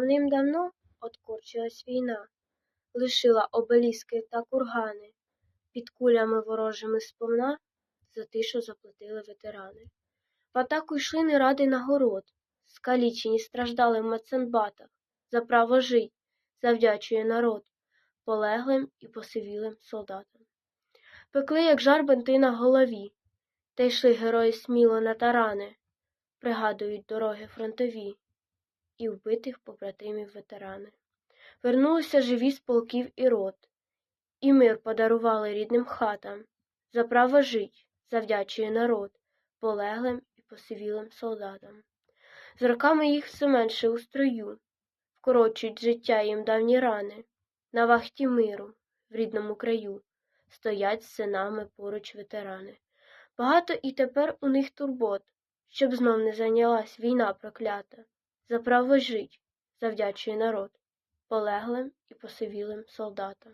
Давним-давно откорчилась війна, лишила обеліски та кургани, під кулями ворожими сповна за тишу заплатили ветерани. В атаку йшли не ради нагород, скалічені страждали в маценбатах, за право жить завдячує народ полеглим і посивілим солдатам. Пекли, як жар бинти на голові, та йшли герої сміло на тарани, пригадують дороги фронтові і вбитих побратимів ветерани. Вернулися живі з полків і рот, і мир подарували рідним хатам. За право жить завдячує народ полеглим і посивілим солдатам. З роками їх все менше у строю, вкорочують життя їм давні рани. На вахті миру в рідному краю стоять з синами поруч ветерани. Багато і тепер у них турбот, щоб знов не зайнялась війна проклята. За право жить завдячує народ полеглим і посивілим солдатам.